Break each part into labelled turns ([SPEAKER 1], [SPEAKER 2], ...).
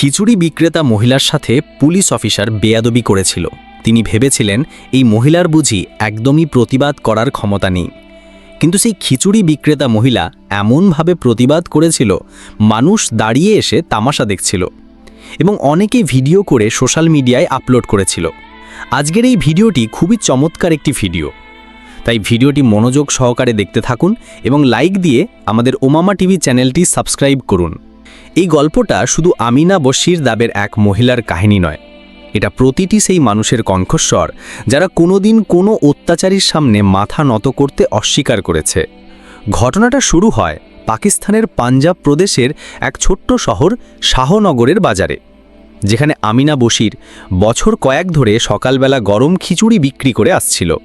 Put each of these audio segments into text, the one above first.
[SPEAKER 1] খিচুড়ি বিক্রেতা মহিলার সাথে পুলিশ অফিসার বেয়াদবি করেছিল। তিনি ভেবেছিলেন, এই মহিলার বুঝি একদমই প্রতিবাদ করার ক্ষমতা নেই। কিন্তু সেই খিচুড়ি বিক্রেতা মহিলা এমনভাবে প্রতিবাদ করেছিল, মানুষ দাঁড়িয়ে এসে তামাশা দেখছিল এবং অনেকে ভিডিও করে সোশ্যাল মিডিয়ায় আপলোড করেছিল। আজকের এই ভিডিওটি খুবই চমৎকার একটি ভিডিও। তাই ভিডিওটি মনোযোগ সহকারে দেখতে থাকুন এবং লাইক দিয়ে আমাদের ওমামা টিভি চ্যানেলটি সাবস্ক্রাইব করুন। এই গল্পটা শুধু আমিনা বশির দাবের এক মহিলার কাহিনী নয়। এটা প্রতিটি সেই মানুষের কণ্ঠস্বর যারা কোনোদিন কোনো অত্যাচারীর সামনে মাথা নত করতে অস্বীকার করেছে। ঘটনাটা শুরু হয় পাকিস্তানের পাঞ্জাব প্রদেশের এক ছোট্ট শহর শাহনগরের বাজারে। যেখানে আমিনা বশির বছর কয়েক ধরে সকালবেলা গরম খিচুড়ি বিক্রি করে আসছিল।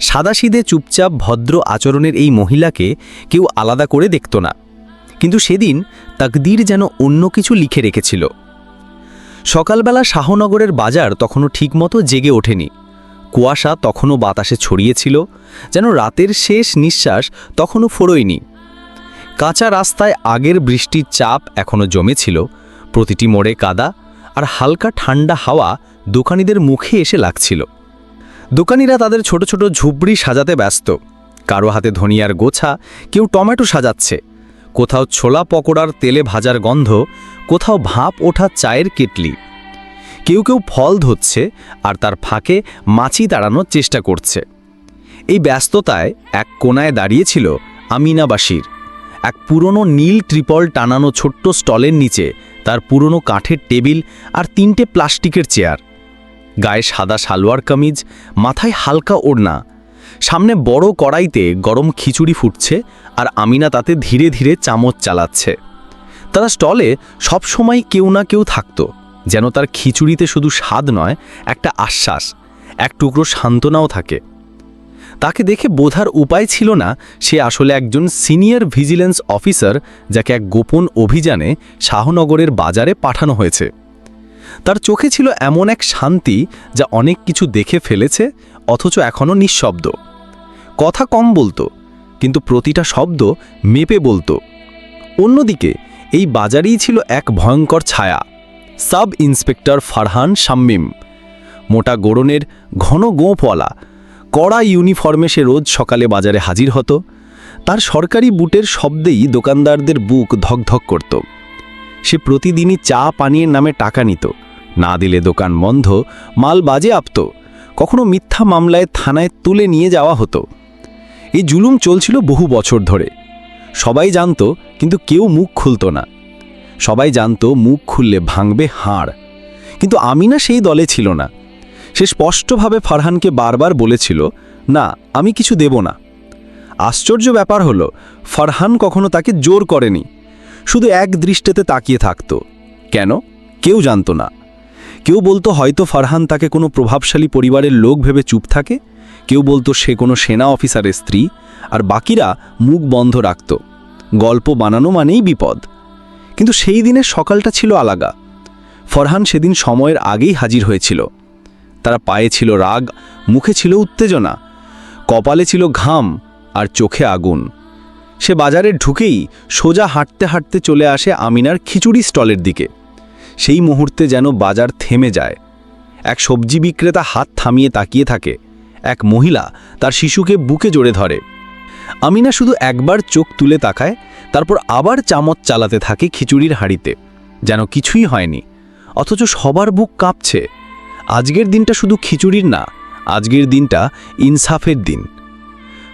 [SPEAKER 1] সাদাসিদে চুপচাপ ভদ্র আচরণের এই মহিলাকে কেউ আলাদা করে দেখত না। কিন্তু সেদিন তাকদির যেন অন্য কিছু লিখে রেখেছিল। সকালবেলা শাহনগরের বাজার তখনও ঠিকমতো জেগে ওঠেনি। কুয়াশা তখনও বাতাসে ছড়িয়েছিল, যেন রাতের শেষ নিঃশ্বাস তখনও ফোরোয়নি কাঁচা রাস্তায় আগের বৃষ্টির চাপ এখনও জমেছিল, প্রতিটি মোড়ে কাদা আর হালকা ঠান্ডা হাওয়া দোকানিদের মুখে এসে লাগছিল। দোকানিরা তাদের ছোট ছোট ঝুবড়ি সাজাতে ব্যস্ত। কারও হাতে ধনিয়ার গোছা, কেউ টমেটো সাজাচ্ছে। কোথাও ছোলা পকোড়ার তেলে ভাজার গন্ধ, কোথাও ভাপ ওঠা চায়ের কেটলি। কেউ কেউ ফল ধরছে আর তার ফাঁকে মাছি তাড়ানোর চেষ্টা করছে। এই ব্যস্ততায় এক কোনায় দাঁড়িয়েছিল আমিনা বাসির এক পুরনো নীল ত্রিপল টানানো ছোট্ট স্টলের নিচে তার পুরনো কাঠের টেবিল আর তিনটে প্লাস্টিকের চেয়ার। গায়ে সাদা সালোয়ার কামিজ, মাথায় হালকা ওড়না সামনে বড় কড়াইতে গরম খিচুড়ি ফুটছে আর আমিনা তাতে ধীরে ধীরে চামচ চালাচ্ছে। তারা স্টলে সবসময় কেউ না কেউ থাকতো, যেন তার খিচুড়িতে শুধু স্বাদ নয়, একটা আশ্বাস, এক টুকরো সান্ত্বনাও থাকে। তাকে দেখে বোধার উপায় ছিল না, সে আসলে একজন সিনিয়র ভিজিলেন্স অফিসার যাকে এক গোপন অভিযানে শাহনগরের বাজারে পাঠানো হয়েছে। তার চোখে ছিল এমন এক শান্তি যা অনেক কিছু দেখে ফেলেছে, অথচ এখনও নিঃশব্দ। কথা কম বলতো, কিন্তু প্রতিটা শব্দ মেপে বলতো। অন্যদিকে, এই বাজারেই ছিল এক ভয়ঙ্কর ছায়া। সাব ইন্সপেক্টর ফারহান শাম্মিম মোটা গোড়নের ঘন গোঁপওয়ালা কড়া ইউনিফর্মে সে রোজ সকালে বাজারে হাজির হতো। তার সরকারি বুটের শব্দেই দোকানদারদের বুক ধকধক করত। সে প্রতিদিনই চা পানীয়ের নামে টাকা নিত। না দিলে দোকান বন্ধ, মাল বাজে আপত। কখনো মিথ্যা মামলায় থানায় তুলে নিয়ে যাওয়া হতো। এই জুলুম চলছিল বহু বছর ধরে। সবাই জানত, কিন্তু কেউ মুখ খুলত না। সবাই জানত মুখ খুললে ভাঙবে হাড়। কিন্তু আমিনা সেই দলে ছিল না। সে স্পষ্টভাবে ফারহানকে বারবার বলেছিল, না, আমি কিছু দেব না। আশ্চর্য ব্যাপার হলো, ফারহান কখনো তাকে জোর করেনি। শুধু এক দৃষ্টিতে তাকিয়ে থাকত। কেন? কেউ জানত না। কেউ বলতো হয়তো ফারহান তাকে কোনো প্রভাবশালী পরিবারের লোক ভেবে চুপ থাকে। কেউ বলতো সে কোনো সেনা অফিসারের স্ত্রী, আর বাকিরা মুখ বন্ধ রাখত। গল্প বানানো মানেই বিপদ। কিন্তু সেই দিনের সকালটা ছিল আলাগা। ফরহান সেদিন সময়ের আগেই হাজির হয়েছিল। তারা পায়ে ছিল রাগ, মুখে ছিল উত্তেজনা, কপালে ছিল ঘাম, আর চোখে আগুন। সে বাজারে ঢুকেই সোজা হাঁটতে হাঁটতে চলে আসে আমিনার খিচুড়ি স্টলের দিকে। সেই মুহূর্তে যেন বাজার থেমে যায়। এক সবজি বিক্রেতা হাত থামিয়ে তাকিয়ে থাকে। এক মহিলা তার শিশুকে বুকে জড়ে ধরে। আমিনা শুধু একবার চোখ তুলে তাকায়, তারপর আবার চামচ চালাতে থাকে খিচুড়ির হাঁড়িতে। যেন কিছুই হয়নি, অথচ সবার বুক কাঁপছে। আজকের দিনটা শুধু খিচুড়ির না, আজকের দিনটা ইনসাফের দিন।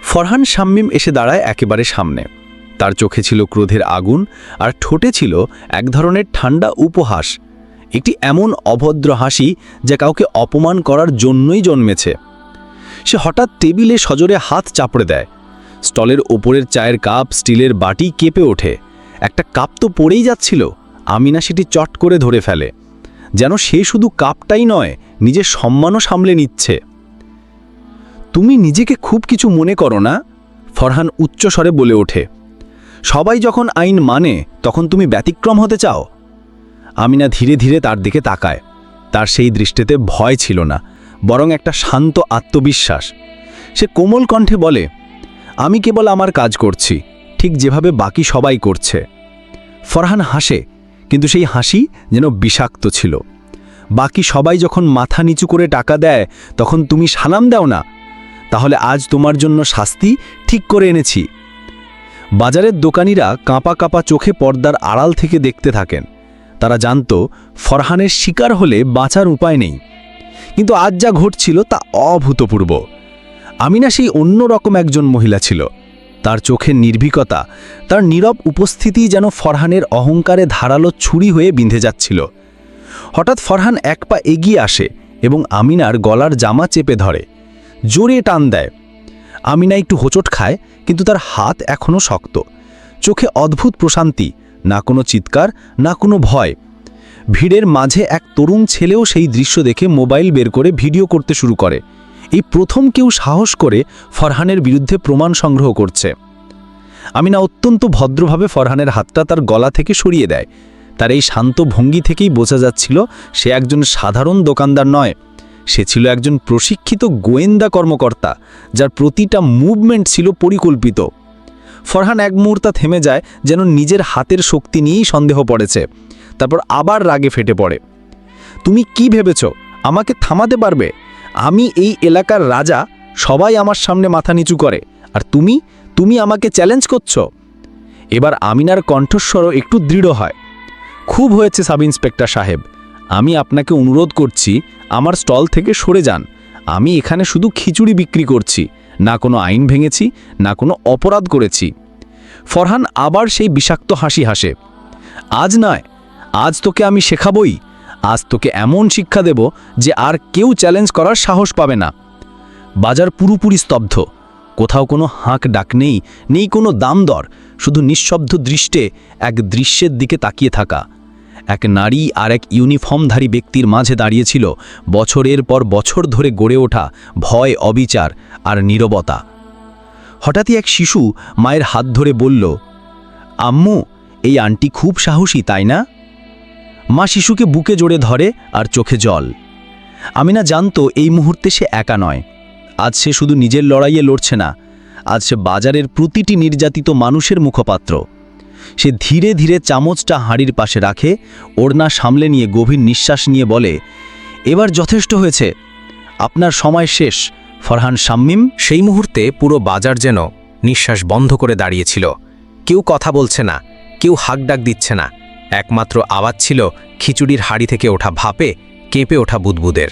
[SPEAKER 1] ফরহান শাম্মিম এসে দাঁড়ায় একেবারে সামনে। তার চোখে ছিল ক্রোধের আগুন, আর ঠোঁটে ছিল এক ধরনের ঠান্ডা উপহাস। একটি এমন অভদ্র হাসি যা কাউকে অপমান করার জন্যই জন্মেছে। সে হঠাৎ টেবিলে সজোরে হাত চাপড়ে দেয়। স্টলের ওপরের চায়ের কাপ, স্টিলের বাটি কেঁপে ওঠে। একটা কাপ তো পড়েই যাচ্ছিল। আমিনা সেটি চট করে ধরে ফেলে। যেন সে শুধু কাপটাই নয়, নিজের সম্মানও সামলে নিচ্ছে। তুমি নিজেকে খুব কিছু মনে করো না? ফরহান উচ্চস্বরে বলে ওঠে। সবাই যখন আইন মানে তখন তুমি ব্যতিক্রম হতে চাও? আমিনা ধীরে ধীরে তার দিকে তাকায়। তার সেই দৃষ্টিতে ভয় ছিল না। বরং একটা শান্ত আত্মবিশ্বাস। সে কোমল কণ্ঠে বলে, আমি কেবল আমার কাজ করছি, ঠিক যেভাবে বাকি সবাই করছে। ফরহান হাসে, কিন্তু সেই হাসি যেন বিষাক্ত ছিল। বাকি সবাই যখন মাথা নিচু করে টাকা দেয়, তখন তুমি সালাম দাও না? তাহলে আজ তোমার জন্য শাস্তি ঠিক করে এনেছি। বাজারের দোকানিরা কাঁপা কাঁপা চোখে পর্দার আড়াল থেকে দেখতে থাকেন। তারা জানত, ফরহানের শিকার হলে বাঁচার উপায় নেই। কিন্তু আজ যা ঘটছিল তা অভূতপূর্ব। আমিনা সেই অন্যরকম একজন মহিলা ছিল। তার চোখের নির্ভীকতা, তার নীরব উপস্থিতি যেন ফরহানের অহংকারে ধারালো ছুরি হয়ে বিঁধে যাচ্ছিল। হঠাৎ ফরহান এক পা এগিয়ে আসে এবং আমিনার গলার জামা চেপে ধরে, জোরে টান দেয়। আমিনা একটু হোঁচট খায়, কিন্তু তার হাত এখনও শক্ত। চোখে অদ্ভুত প্রশান্তি, না কোনো চিৎকার, না কোনো ভয় ভিড়ের মাঝে এক তরুণ ছেলেও সেই দৃশ্য দেখে মোবাইল বের করে ভিডিও করতে শুরু করে। এই প্রথম কেউ সাহস করে ফরহানের বিরুদ্ধে প্রমাণ সংগ্রহ করছে। আমিনা অত্যন্ত ভদ্রভাবে ফরহানের হাতটা তার গলা থেকে সরিয়ে দেয়। তার এই শান্ত ভঙ্গি থেকেই বোঝা যাচ্ছিল সে একজন সাধারণ দোকানদার নয়। সে ছিল একজন প্রশিক্ষিত গোয়েন্দা কর্মকর্তা, যার প্রতিটা মুভমেন্ট ছিল পরিকল্পিত। ফরহান এক মুহূর্তা থেমে যায় যেন নিজের হাতের শক্তি নিয়েই সন্দেহ পড়েছে। তারপর আবার রাগে ফেটে পড়ে। তুমি কি ভেবেছ? আমাকে থামাতে পারবে? আমি এই এলাকার রাজা, সবাই আমার সামনে মাথা নিচু করে। আর তুমি? তুমি আমাকে চ্যালেঞ্জ করছ? এবার আমিনার কণ্ঠস্বরও একটু দৃঢ় হয়। খুব হয়েছে সাব ইন্সপেক্টর সাহেব। আমি আপনাকে অনুরোধ করছি, আমার স্টল থেকে সরে যান। আমি এখানে শুধু খিচুড়ি বিক্রি করছি, না কোনো আইন ভেঙেছি, না কোনো অপরাধ করেছি। ফরহান আবার সেই বিষাক্ত হাসি হাসে। আজ নয় আজ তোকে আমি শেখাবই। আজ তোকে এমন শিক্ষা দেব যে আর কেউ চ্যালেঞ্জ করার সাহস পাবে না। বাজার পুরোপুরি স্তব্ধ। কোথাও কোনো হাঁক ডাক নেই নেই কোনো দাম দর, শুধু নিঃশব্দ দৃষ্টে এক দৃশ্যের দিকে তাকিয়ে থাকা। এক নারী আর এক ইউনিফর্মধারী ব্যক্তির মাঝে দাঁড়িয়েছিল, বছরের পর বছর ধরে গড়ে ওঠা ভয়, অবিচার আর নীরবতা। হঠাৎই এক শিশু মায়ের হাত ধরে বলল, আম্মু, এই আন্টি খুব সাহসী, তাই না? মা শিশুকে বুকে জোরে ধরে আর চোখে জল। আমিনা জানতো এই মুহূর্তে সে একা নয়। আজ সে শুধু নিজের লড়াইয়ে লড়ছে না, আজ সে বাজারের প্রতিটি নির্যাতিত মানুষের মুখপাত্র। সে ধীরে ধীরে চামচটা হাঁড়ির পাশে রাখে, ওড়না সামলে নিয়ে গভীর নিঃশ্বাস নিয়ে বলে, এবার যথেষ্ট হয়েছে। আপনার সময় শেষ। ফরহান শাম্মিম
[SPEAKER 2] সেই মুহূর্তে পুরো বাজার যেন নিঃশ্বাস বন্ধ করে দাঁড়িয়েছিল। কেউ কথা বলছে না, কেউ হাকডাক দিচ্ছে না। একমাত্র আওয়াজ ছিল খিচুড়ির হাড়ি থেকে ওঠা ভাপে কেঁপে ওঠা বুদবুদের।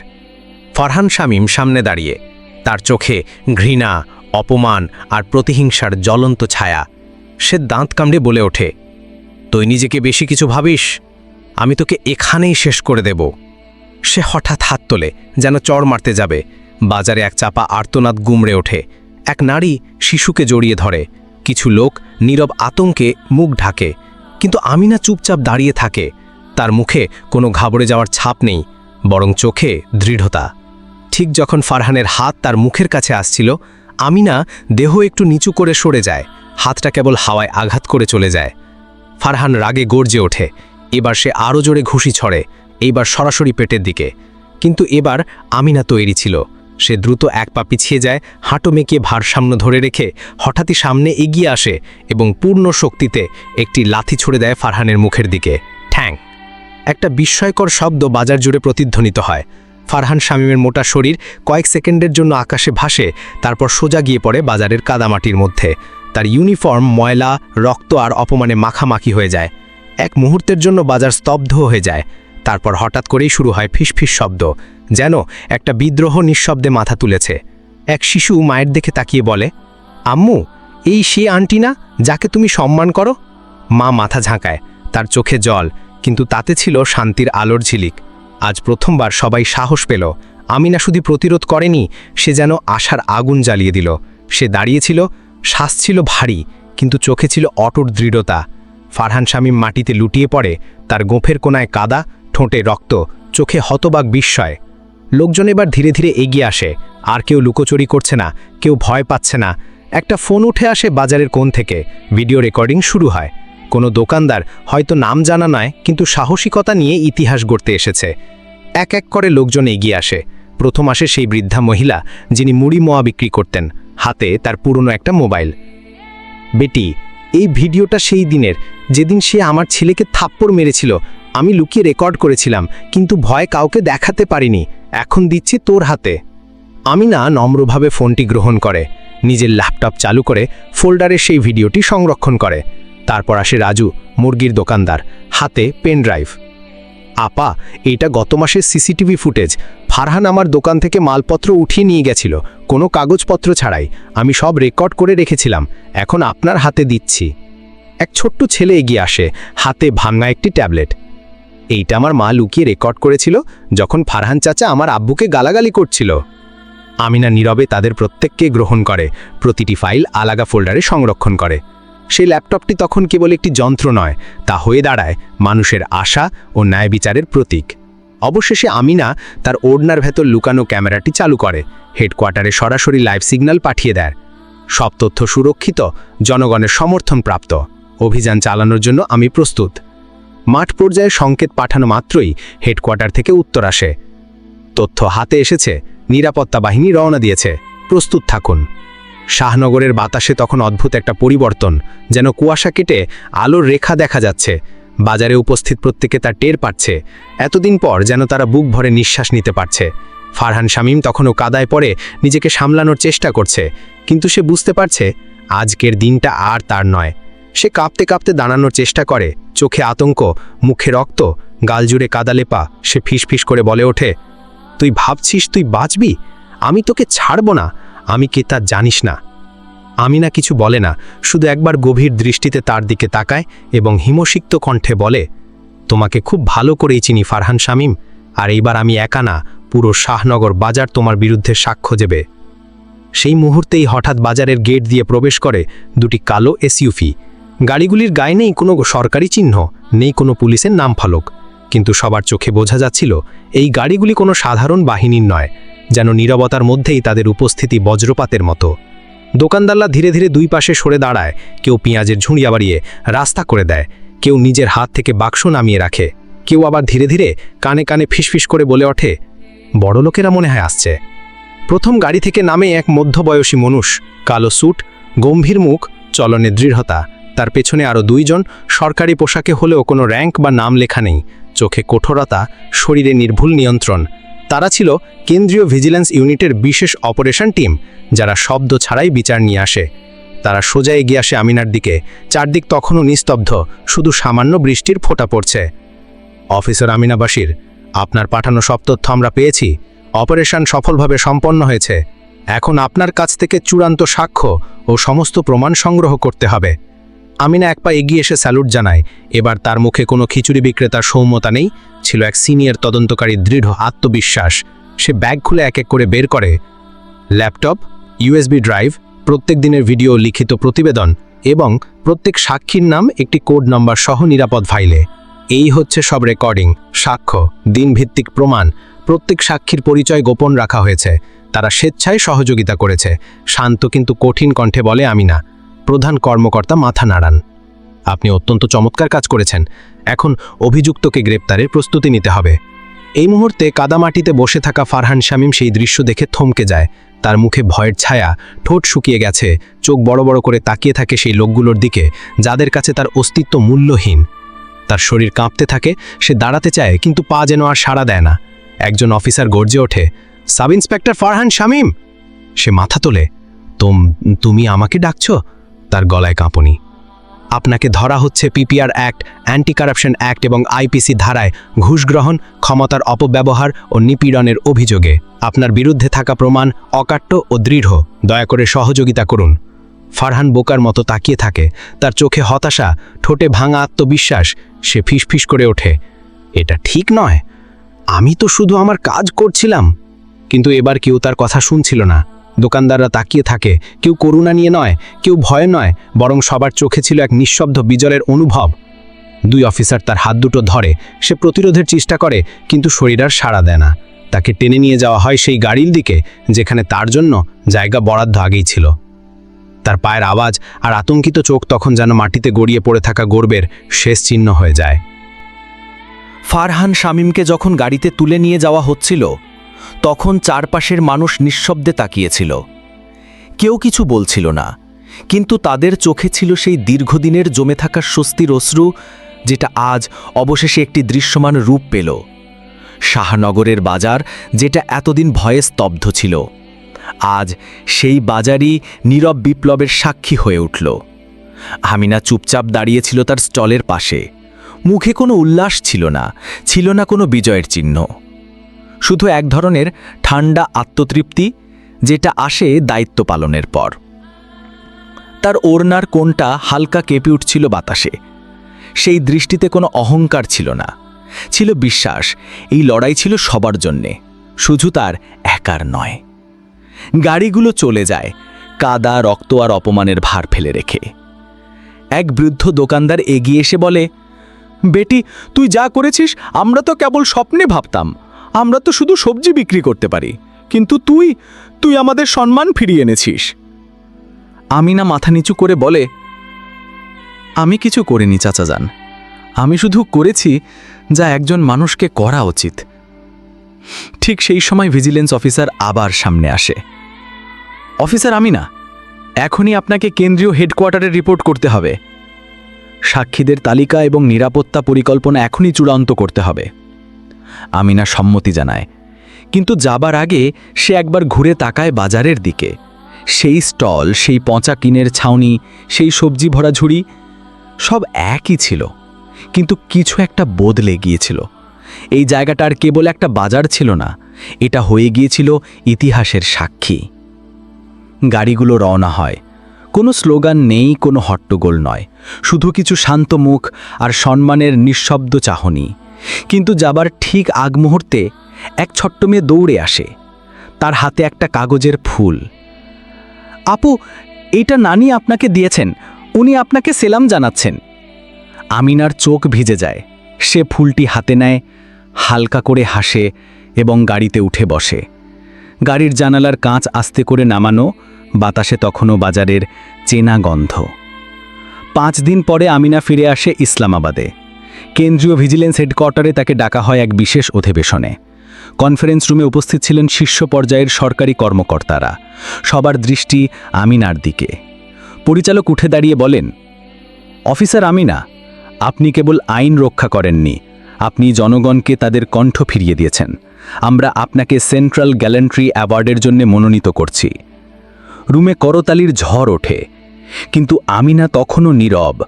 [SPEAKER 2] ফরহান শামীম সামনে দাঁড়িয়ে, তার চোখে ঘৃণা, অপমান আর প্রতিহিংসার জ্বলন্ত ছায়া। সে দাঁত কামড়ে বলে ওঠে, তুই নিজেকে বেশি কিছু ভাবিস? আমি তোকে এখানেই শেষ করে দেব। সে হঠাৎ হাত তোলে, যেন চড় মারতে যাবে। বাজারে এক চাপা আর্তনাদ গুমড়ে ওঠে। এক নারী শিশুকে জড়িয়ে ধরে। কিছু লোক নীরব আতঙ্কে মুখ ঢাকে। কিন্তু আমিনা চুপচাপ দাঁড়িয়ে থাকে। তার মুখে কোনো ঘাবড়ে যাওয়ার ছাপ নেই, বরং চোখে দৃঢ়তা। ঠিক যখন ফারহানের হাত তার মুখের কাছে আসছিল, আমিনা দেহ একটু নিচু করে সরে যায়, হাতটা কেবল হাওয়ায় আঘাত করে চলে যায়। ফারহান রাগে গর্জে ওঠে, এবার সে আরও জোরে ঘুষি ছড়ে, এইবার সরাসরি পেটের দিকে। কিন্তু এবার আমিনা তৈরি ছিল। সে দ্রুত এক পা পিছিয়ে যায়, হাঁটো মেঁকিয়ে ভারসাম্য ধরে রেখে হঠাৎই সামনে এগিয়ে আসে এবং পূর্ণ শক্তিতে একটি লাথি ছুড়ে দেয় ফারহানের মুখের দিকে। ঠ্যাং। একটা বিস্ময়কর শব্দ বাজার জুড়ে প্রতিধ্বনিত হয়। ফারহান শামীমের মোটা শরীর কয়েক সেকেন্ডের জন্য আকাশে ভাসে, তারপর সোজা গিয়ে পড়ে বাজারের কাদামাটির মধ্যে। তার ইউনিফর্ম ময়লা, রক্ত আর অপমানে মাখামাখি হয়ে যায়। এক মুহূর্তের জন্য বাজার স্তব্ধ হয়ে যায়। তারপর হঠাৎ করেই শুরু হয় ফিসফিস শব্দ। যেন একটা বিদ্রোহ নিঃশব্দে মাথা তুলেছে। এক শিশু মায়ের দেখে তাকিয়ে বলে, আম্মু, এই সে আন্টি না, যাকে তুমি সম্মান করো? মা মাথা ঝাঁকায়, তার চোখে জল, কিন্তু তাতে ছিল শান্তির আলোর ঝিলিক। আজ প্রথমবার সবাই সাহস পেল। আমিনা শুধু প্রতিরোধ করেনি, সে যেন আশার আগুন জ্বালিয়ে দিল। সে দাঁড়িয়েছিল, শ্বাস ছিল ভারী, কিন্তু চোখে ছিল অটুট দৃঢ়তা। ফারহান শামীম মাটিতে লুটিয়ে পড়ে, তার গোফের কোনায় কাদা, ঠোঁটে রক্ত, চোখে হতবাক বিস্ময়। লোকজন এবার ধীরে ধীরে এগিয়ে আসে। আর কেউ লুকোচুরি করছে না, কেউ ভয় পাচ্ছে না। একটা ফোন উঠে আসে বাজারের কোণ থেকে। ভিডিও রেকর্ডিং শুরু হয়। কোনো দোকানদার হয়তো নাম জানা নয়, কিন্তু সাহসিকতা নিয়ে ইতিহাস গড়তে এসেছে। এক এক করে লোকজন এগিয়ে আসে। প্রথম আসে সেই বৃদ্ধা মহিলা, যিনি মুড়ি মোয়া বিক্রি করতেন। হাতে তার পুরনো একটা মোবাইল। বেটি এই ভিডিওটা সেই দিনের। যেদিন সে আমার ছেলেকে থাপ্পড় মেরেছিল, আমি লুকিয়ে রেকর্ড করেছিলাম, কিন্তু ভয় কাউকে দেখাতে পারিনি। এখন দিচ্ছি তোর হাতে। আমি না নম্রভাবে ফোনটি গ্রহণ করে, নিজের ল্যাপটপ চালু করে ফোল্ডারে সেই ভিডিওটি সংরক্ষণ করে। তারপর আসে রাজু, মুরগির দোকানদার, হাতে পেন ড্রাইভ আপা, এটা গত মাসের সিসিটিভি ফুটেজ। ফারহান আমার দোকান থেকে মালপত্র উঠিয়ে নিয়ে গেছিল, কোনো কাগজপত্র ছাড়াই। আমি সব রেকর্ড করে রেখেছিলাম, এখন আপনার হাতে দিচ্ছি। এক ছোট্ট ছেলে এগিয়ে আসে, হাতে ভাঙা একটি ট্যাবলেট। এইটা আমার মা লুকিয়ে রেকর্ড করেছিল, যখন ফারহান চাচা আমার আব্বুকে গালাগালি করছিল। আমিনা নীরবে তাদের প্রত্যেককে গ্রহণ করে, প্রতিটি ফাইল আলাদা ফোল্ডারে সংরক্ষণ করে। সেই ল্যাপটপটি তখন কেবল একটি যন্ত্র নয়, তা হয়ে দাঁড়ায় মানুষের আশা ও ন্যায় বিচারের প্রতীক। অবশেষে আমিনা তার ওড়নার ভেতর লুকানো ক্যামেরাটি চালু করে, হেডকোয়ার্টারে সরাসরি লাইভ সিগন্যাল পাঠিয়ে দেয়। সব তথ্য সুরক্ষিত, জনগণের সমর্থন প্রাপ্ত। অভিযান চালানোর জন্য আমি প্রস্তুত। মাঠ পর্যায়ে সংকেত পাঠানো মাত্রই হেডকোয়ার্টার থেকে উত্তর আসে। তথ্য হাতে এসেছে, নিরাপত্তা বাহিনী রওনা দিয়েছে। প্রস্তুত থাকুন। শাহনগরের বাতাসে তখন অদ্ভুত একটা পরিবর্তন, যেন কুয়াশা কেটে আলোর রেখা দেখা যাচ্ছে। বাজারে উপস্থিত প্রত্যেকে তার টের পাচ্ছে। এতদিন পর যেন তারা বুক ভরে নিঃশ্বাস নিতে পারছে। ফারহান শামীম তখনও কাদায় পড়ে নিজেকে সামলানোর চেষ্টা করছে, কিন্তু সে বুঝতে পারছে, আজকের দিনটা আর তার নয়। সে কাঁপতে কাঁপতে দাঁড়ানোর চেষ্টা করে, চোখে আতঙ্ক, মুখে রক্ত গালজুড়ে কাদালেপা সে ফিসফিস করে বলে ওঠে, তুই ভাবছিস তুই বাঁচবি? আমি তোকে ছাড়ব না আমি কে তা জানিস না? আমি না কিছু বলে না, শুধু একবার গভীর দৃষ্টিতে তার দিকে তাকায় এবং হিমসিক্ত কণ্ঠে বলে, তোমাকে খুব ভালো করেই চিনি ফারহান শামীম, আর এইবার আমি একা না, পুরো শাহনগর বাজার তোমার বিরুদ্ধে সাক্ষ্য দেবে সেই মুহূর্তেই হঠাৎ বাজারের গেট দিয়ে প্রবেশ করে দুটি কালো এসইউফি গাড়িগুলির গায়ে নেই কোনো সরকারি চিহ্ন, নেই কোনো পুলিশের নাম ফলক কিন্তু সবার চোখে বোঝা যাচ্ছিল, এই গাড়িগুলি কোনো সাধারণ বাহিনীর নয়। যেন নীরবতার মধ্যেই তাদের উপস্থিতি বজ্রপাতের মতো। দোকানদাররা ধীরে ধীরে দুই পাশে সরে দাঁড়ায়। কেউ পেঁয়াজের ঝুঁড়িয়া বাড়িয়ে রাস্তা করে দেয়। কেউ নিজের হাত থেকে বাক্স নামিয়ে রাখে। কেউ আবার ধীরে ধীরে কানে কানে ফিসফিস করে বলে ওঠে বড় লোকেরা মনে হয় আসছে। প্রথম গাড়ি থেকে নামে এক মধ্যবয়সী মানুষ। কালো স্যুট, গম্ভীর মুখ, চলনে দৃঢ়তা। তার পেছনে আরও দুইজন সরকারি পোশাকে হলেও কোনো র্যাঙ্ক বা নাম লেখা নেই। চোখে কঠোরতা, শরীরে নির্ভুল নিয়ন্ত্রণ। তারা ছিল কেন্দ্রীয় ভিজিল্যান্স ইউনিটের বিশেষ অপারেশন টিম, যারা শব্দ ছাড়াই বিচার নিয়ে আসে। তারা সোজা এগিয়ে আসে আমিনার দিকে। চারদিক তখনও নিস্তব্ধ, শুধু সামান্য বৃষ্টির ফোঁটা পড়ছে। অফিসার আমিনা বাসির আপনার পাঠানো সব তথ্য আমরা পেয়েছি। অপারেশন সফলভাবে সম্পন্ন হয়েছে। এখন আপনার কাছ থেকে চূড়ান্ত সাক্ষ্য ও সমস্ত প্রমাণ সংগ্রহ করতে হবে। আমিনা এক পা এগিয়ে এসে স্যালুট জানায়, এবার তার মুখে কোনো খিচুড়ি বিক্রেতার সৌম্যতা নেই, ছিল এক সিনিয়র তদন্তকারী দৃঢ় আত্মবিশ্বাস। সে ব্যাগ খুলে এক এক করে বের করে, ল্যাপটপ ইউএসবি ড্রাইভ, প্রত্যেক দিনের ভিডিও, লিখিত প্রতিবেদন এবং প্রত্যেক সাক্ষীর নাম একটি কোড নম্বর সহ নিরাপদ ফাইলে। এই হচ্ছে সব রেকর্ডিং, সাক্ষ্য, দিনভিত্তিক প্রমাণ, প্রত্যেক সাক্ষীর পরিচয় গোপন রাখা হয়েছে, তারা স্বেচ্ছায় সহযোগিতা করেছে, শান্ত কিন্তু কঠিন কণ্ঠে বলে আমি না প্রধান কর্মকর্তা মাথা নাড়ান। আপনি অত্যন্ত চমৎকার কাজ করেছেন। এখন অভিযুক্তকে গ্রেপ্তারের প্রস্তুতি নিতে হবে। এই মুহূর্তে কাদামাটিতে বসে থাকা ফারহান শামীম সেই দৃশ্য দেখে থমকে যায়। তার মুখে ভয়ের ছায়া, ঠোঁট শুকিয়ে গেছে। চোখ বড় বড় করে তাকিয়ে থাকে সেই লোকগুলোর দিকে, যাদের কাছে তার অস্তিত্ব মূল্যহীন। তার শরীর কাঁপতে থাকে, সে দাঁড়াতে চায়, কিন্তু পা যেন আর সাড়া দেয় না। একজন অফিসার গর্জে ওঠে, সাব ইন্সপেক্টর ফারহান শামীম! সে মাথা তোলে, তোম, তুমি আমাকে ডাকছ? তার গলায় কাঁপনি। আপনাকে ধরা হচ্ছে PPR act anti corruption act এবং আইপিসি ধারায় ঘুষ গ্রহণ, ক্ষমতার অপব্যবহার ও নিপীড়নের অভিযোগে। আপনার বিরুদ্ধে থাকা প্রমাণ অকাট্য ও দৃঢ়। দয়া করে সহযোগিতা করুন। ফারহান বোকার মতো তাকিয়ে থাকে। তার চোখে হতাশা, ঠোঁটে ভাঙা আত্মবিশ্বাস। সে ফিসফিস করে ওঠে। এটা ঠিক নয়। আমি তো শুধু আমার কাজ করছিলাম। কিন্তু এবার কেউ তার কথা শুনছিল না। দোকানদাররা তাকিয়ে থাকে, কেউ করুণা নিয়ে নয়, কেউ ভয় নয়, বরং সবার চোখে ছিল এক নিঃশব্দ বিজলের অনুভব। দুই অফিসার তার হাত দুটো ধরে, সে প্রতিরোধের চেষ্টা করে, কিন্তু শরীর আর সাড়া দেয় না। তাকে টেনে নিয়ে যাওয়া হয় সেই গাড়ির দিকে, যেখানে তার জন্য জায়গা বরাদ্দ আগেই ছিল। তার পায়ের আওয়াজ আর আতঙ্কিত চোখ তখন যেন মাটিতে গড়িয়ে পড়ে থাকা গর্বের শেষ চিহ্ন হয়ে যায়।
[SPEAKER 1] ফারহান শামীমকে যখন গাড়িতে তুলে নিয়ে যাওয়া হচ্ছিল তখন চারপাশের মানুষ নিঃশব্দে তাকিয়েছিল। কেউ কিছু বলছিল না, কিন্তু তাদের চোখে ছিল সেই দীর্ঘদিনের জমে থাকা স্বস্তির অশ্রু, যেটা আজ অবশেষে একটি দৃশ্যমান রূপ পেল। শাহনগরের বাজার, যেটা এতদিন ভয়ে স্তব্ধ ছিল, আজ সেই বাজারই নীরব বিপ্লবের সাক্ষী হয়ে উঠল। হামিনা চুপচাপ দাঁড়িয়েছিল তার স্টলের পাশে। মুখে কোনো উল্লাস ছিল না ছিল না কোনো বিজয়ের চিহ্ন। শুধু এক ধরনের ঠান্ডা আত্মতৃপ্তি, যেটা আসে দায়িত্ব পালনের পর। তার ওড়নার কোণটা হালকা কেঁপে উঠছিল বাতাসে। সেই দৃষ্টিতে কোনো অহংকার ছিল না। ছিল বিশ্বাস, এই লড়াই ছিল সবার জন্যে, শুধু তার একার নয়। গাড়িগুলো চলে যায়, কাদা, রক্ত আর অপমানের ভার ফেলে রেখে। এক বৃদ্ধ দোকানদার এগিয়ে এসে বলে, বেটি, তুই যা করেছিস, আমরা তো কেবল স্বপ্নে ভাবতাম। আমরা তো শুধু সবজি বিক্রি করতে পারি, কিন্তু তুই তুই আমাদের সম্মান ফিরিয়ে এনেছিস। আমিনা মাথা নিচু করে বলে, আমি কিছু করিনি, চাচা যান। আমি শুধু করেছি যা একজন মানুষকে করা উচিত। ঠিক সেই সময় ভিজিলেন্স অফিসার আবার সামনে আসে। অফিসার আমি না এখনই আপনাকে কেন্দ্রীয় হেডকোয়ার্টারে রিপোর্ট করতে হবে। সাক্ষীদের তালিকা এবং নিরাপত্তা পরিকল্পনা এখনই চূড়ান্ত করতে হবে। আমিনা সম্মতি জানায়। কিন্তু যাবার আগে সে একবার ঘুরে তাকায় বাজারের দিকে। সেই স্টল, সেই পঁচা কিনের ছাউনি, সেই সবজি ভরা ঝুড়ি, সব একই ছিল। কিন্তু কিছু একটা বদলে গিয়েছিল। এই জায়গাটা আর কেবল একটা বাজার ছিল না, এটা হয়ে গিয়েছিল ইতিহাসের সাক্ষী। গাড়িগুলো রওনা হয়। কোনো স্লোগান নেই, কোনো হট্টগোল নয়। শুধু কিছু শান্ত মুখ আর সম্মানের নিঃশব্দ চাহনি। কিন্তু যাবার ঠিক আগ মুহূর্তে এক ছোট্ট মেয়ে দৌড়ে আসে। তার হাতে একটা কাগজের ফুল। আপু এইটা নানি আপনাকে দিয়েছেন। উনি আপনাকে সেলাম জানাচ্ছেন। আমিনার চোখ ভিজে যায়। সে ফুলটি হাতে নেয়, হালকা করে হাসে এবং গাড়িতে উঠে বসে। গাড়ির জানালার কাঁচ আস্তে করে নামানো বাতাসে তখনও বাজারের চেনা গন্ধ। পাঁচ দিন পরে আমিনা ফিরে আসে ইসলামাবাদে। কেন্দ্রীয় ভিজিলেন্স হেডকোয়ার্টারে তাকে ডাকা হয় এক বিশেষ অধিবেশনে। কনফারেন্স রুমে উপস্থিত ছিলেন শীর্ষ পর্যায়ের সরকারি কর্মকর্তারা। সবার দৃষ্টি আমিনার দিকে। পরিচালক উঠে দাঁড়িয়ে বলেন, অফিসার আমিনা, আপনি কেবল আইন রক্ষা করেননি। আপনি জনগণকে তাদের কণ্ঠ ফিরিয়ে দিয়েছেন। আমরা আপনাকে সেন্ট্রাল গ্যালেন্ট্রি অ্যাওয়ার্ডের জন্য মনোনীত করছি। রুমে করতালির ঝড় ওঠে। কিন্তু আমিনা তখনও নীরব।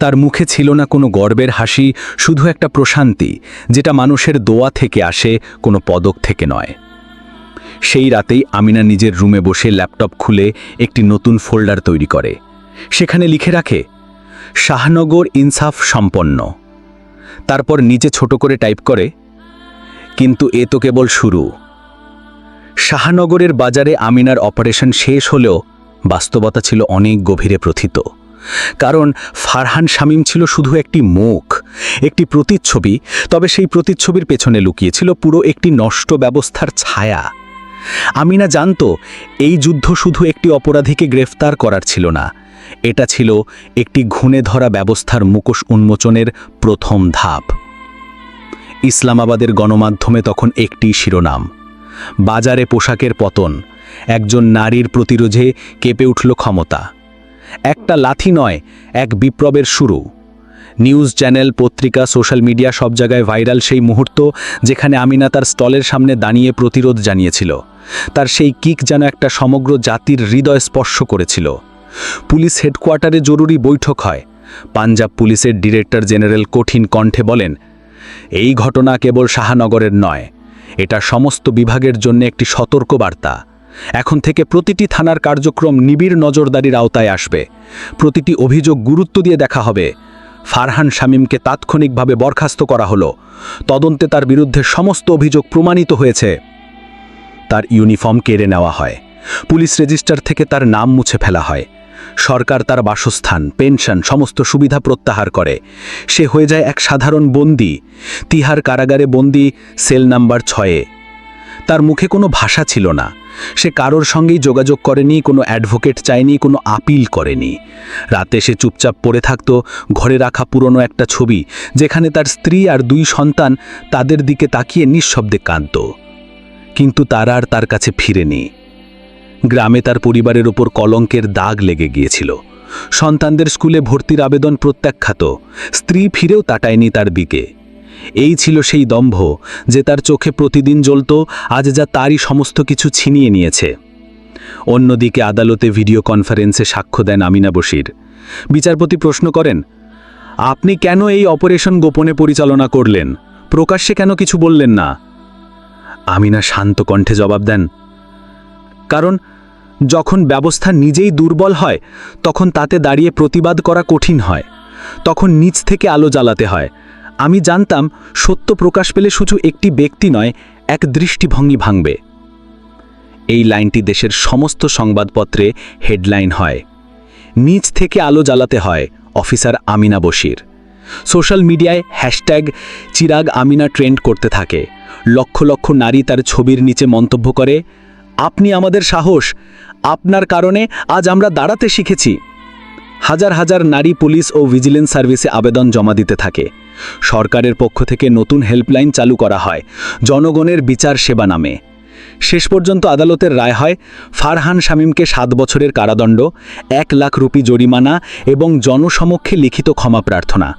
[SPEAKER 1] তার মুখে ছিল না কোনো গর্বের হাসি, শুধু একটা প্রশান্তি, যেটা মানুষের দোয়া থেকে আসে, কোনো পদক থেকে নয়। সেই রাতেই আমিনা নিজের রুমে বসে ল্যাপটপ খুলে একটি নতুন ফোল্ডার তৈরি করে। সেখানে লিখে রাখে, শাহনগর ইনসাফ সম্পন্ন। তারপর নিচে ছোট করে টাইপ করে, কিন্তু এ তো কেবল শুরু। শাহনগরের বাজারে আমিনার অপারেশন শেষ হলেও বাস্তবতা ছিল অনেক গভীরে প্রথিত। কারণ ফারহান শামীম ছিল শুধু একটি মুখ, একটি প্রতিচ্ছবি, তবে সেই প্রতিচ্ছবির পেছনে লুকিয়েছিল পুরো একটি নষ্ট ব্যবস্থার ছায়া। আমিনা জানত, এই যুদ্ধ শুধু একটি অপরাধীকে গ্রেফতার করার ছিল না, এটা ছিল একটি ঘুণে ধরা ব্যবস্থার মুখোশ উন্মোচনের প্রথম ধাপ। ইসলামাবাদের গণমাধ্যমে তখন একটি শিরোনাম, বাজারে পোশাকের পতন, একজন নারীর প্রতিরোধে কেঁপে উঠল ক্ষমতা। একটা লাথি নয়, এক বিপ্লবের শুরু। নিউজ চ্যানেল, পত্রিকা, সোশ্যাল মিডিয়া সব জায়গায় ভাইরাল সেই মুহূর্ত যেখানে আমিনা তার স্টলের সামনে দাঁড়িয়ে প্রতিরোধ জানিয়েছিল। তার সেই কিক যেন একটা সমগ্র জাতির হৃদয় স্পর্শ করেছিল। পুলিশ হেডকোয়ার্টারে জরুরি বৈঠক হয়। পাঞ্জাব পুলিশের ডিরেক্টর জেনারেল কঠিন কণ্ঠে বলেন, এই ঘটনা কেবল শাহানগরের নয়, এটা সমস্ত বিভাগের জন্য একটি সতর্ক বার্তা এখন থেকে প্রতিটি থানার কার্যক্রম নিবিড় নজরদারির আওতায় আসবে। প্রতিটি অভিযোগ গুরুত্ব দিয়ে দেখা হবে। ফারহান শামীমকে তাৎক্ষণিকভাবে বরখাস্ত করা হলো। তদন্তে তার বিরুদ্ধে সমস্ত অভিযোগ প্রমাণিত হয়েছে। তার ইউনিফর্ম কেড়ে নেওয়া হয়। পুলিশ রেজিস্টার থেকে তার নাম মুছে ফেলা হয়। সরকার তার বাসস্থান, পেনশন, সমস্ত সুবিধা প্রত্যাহার করে। সে হয়ে যায় এক সাধারণ বন্দি। তিহার কারাগারে বন্দি, সেল নাম্বার ছয়ে তার মুখে কোনো ভাষা ছিল না। সে কারোর সঙ্গেই যোগাযোগ করেনি, কোনো অ্যাডভোকেট চায়নি কোনো আপিল করেনি। রাতে সে চুপচাপ পড়ে থাকত, ঘরে রাখা পুরনো একটা ছবি, যেখানে তার স্ত্রী আর দুই সন্তান তাদের দিকে তাকিয়ে নিঃশব্দে কাঁদত। কিন্তু তারা আর তার কাছে ফিরেনি। গ্রামে তার পরিবারের ওপর কলঙ্কের দাগ লেগে গিয়েছিল। সন্তানদের স্কুলে ভর্তির আবেদন প্রত্যাখ্যাত। স্ত্রী ফিরেও তাটায়নি তার দিকে। এই ছিল সেই দম্ভ যে তার চোখে প্রতিদিন জ্বলত, আজ যা তারই সমস্ত কিছু ছিনিয়ে নিয়েছে। অন্যদিকে আদালতে ভিডিও কনফারেন্সে সাক্ষ্য দেন আমিনা বশির। বিচারপতি প্রশ্ন করেন, আপনি কেন এই অপারেশন গোপনে পরিচালনা করলেন? প্রকাশ্যে কেন কিছু বললেন না? আমিনা শান্ত কণ্ঠে জবাব দেন, কারণ যখন ব্যবস্থা নিজেই দুর্বল হয়, তখন তাতে দাঁড়িয়ে প্রতিবাদ করা কঠিন হয়। তখন নিচ থেকে আলো জ্বালাতে হয়। আমি জানতাম সত্য প্রকাশ পেলে শুধু একটি ব্যক্তি নয়, এক দৃষ্টিভঙ্গি ভাঙবে। এই লাইনটি দেশের সমস্ত সংবাদপত্রে হেডলাইন হয়। নিচ থেকে আলো জ্বালাতে হয়, অফিসার আমিনা বশির। সোশ্যাল মিডিয়ায় হ্যাশট্যাগ চিরাগ আমিনা ট্রেন্ড করতে থাকে। লক্ষ লক্ষ নারী তার ছবির নিচে মন্তব্য করে, আপনি আমাদের সাহস, আপনার কারণে আজ আমরা দাঁড়াতে শিখেছি। হাজার হাজার নারী পুলিশ ও ভিজিলেন্স সার্ভিসে আবেদন জমা দিতে থাকে। সরকারের পক্ষ থেকে নতুন হেল্পলাইন চালু করা হয়। জনগণের বিচার সেবা নামে। শেষ পর্যন্ত আদালতের রায় হয়, ফারহান শামীমকে সাত বছরের কারাদণ্ড, এক লাখ রুপি জরিমানা এবং জনসমক্ষে লিখিত ক্ষমা প্রার্থনা।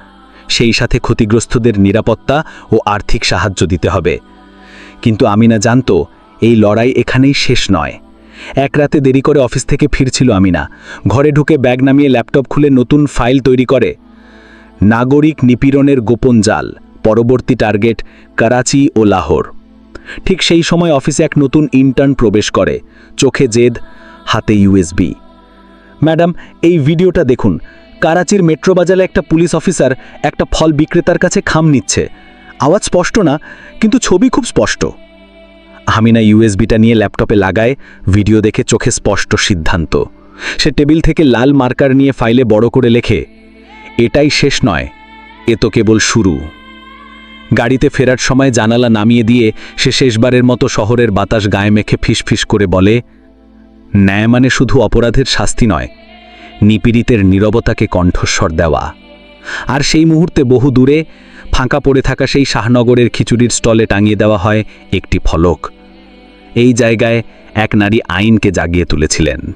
[SPEAKER 1] সেই সাথে ক্ষতিগ্রস্তদের নিরাপত্তা ও আর্থিক সাহায্য দিতে হবে। কিন্তু আমিনা জানত, এই লড়াই এখানেই শেষ নয়। এক রাতে দেরি করে অফিস থেকে ফিরছিল আমিনা। ঘরে ঢুকে ব্যাগ নামিয়ে ল্যাপটপ খুলে নতুন ফাইল তৈরি করে নাগরিক নিপীড়নের গোপন জাল, পরবর্তী টার্গেট করাচি ও লাহোর। ঠিক সেই সময় অফিসে এক নতুন ইন্টার্ন প্রবেশ করে, চোখে জেদ, হাতে ইউএসবি ম্যাডাম, এই ভিডিওটা দেখুন। কারাচির মেট্রো বাজারে একটা পুলিশ অফিসার একটা ফল বিক্রেতার কাছে খাম নিচ্ছে। আওয়াজ স্পষ্ট না, কিন্তু ছবি খুব স্পষ্ট। হামিনা ইউএসবিটা নিয়ে ল্যাপটপে লাগায়, ভিডিও দেখে চোখে স্পষ্ট সিদ্ধান্ত। সে টেবিল থেকে লাল মার্কার নিয়ে ফাইলে বড় করে লেখে এটাই শেষ নয়, এ তো কেবল শুরু। গাড়িতে ফেরার সময় জানালা নামিয়ে দিয়ে সে শেষবারের মতো শহরের বাতাস গায়ে মেখে ফিসফিস করে বলে, ন্যায় মানে শুধু অপরাধের শাস্তি নয়, নিপীড়িতের নীরবতাকে কণ্ঠস্বর দেওয়া। আর সেই মুহূর্তে বহু দূরে ফাঁকা পড়ে থাকা সেই শাহনগরের খিচুড়ির স্টলে টাঙিয়ে দেওয়া হয় একটি ফলক। এই জায়গায় এক নারী আইনকে জাগিয়ে তুলেছিলেন।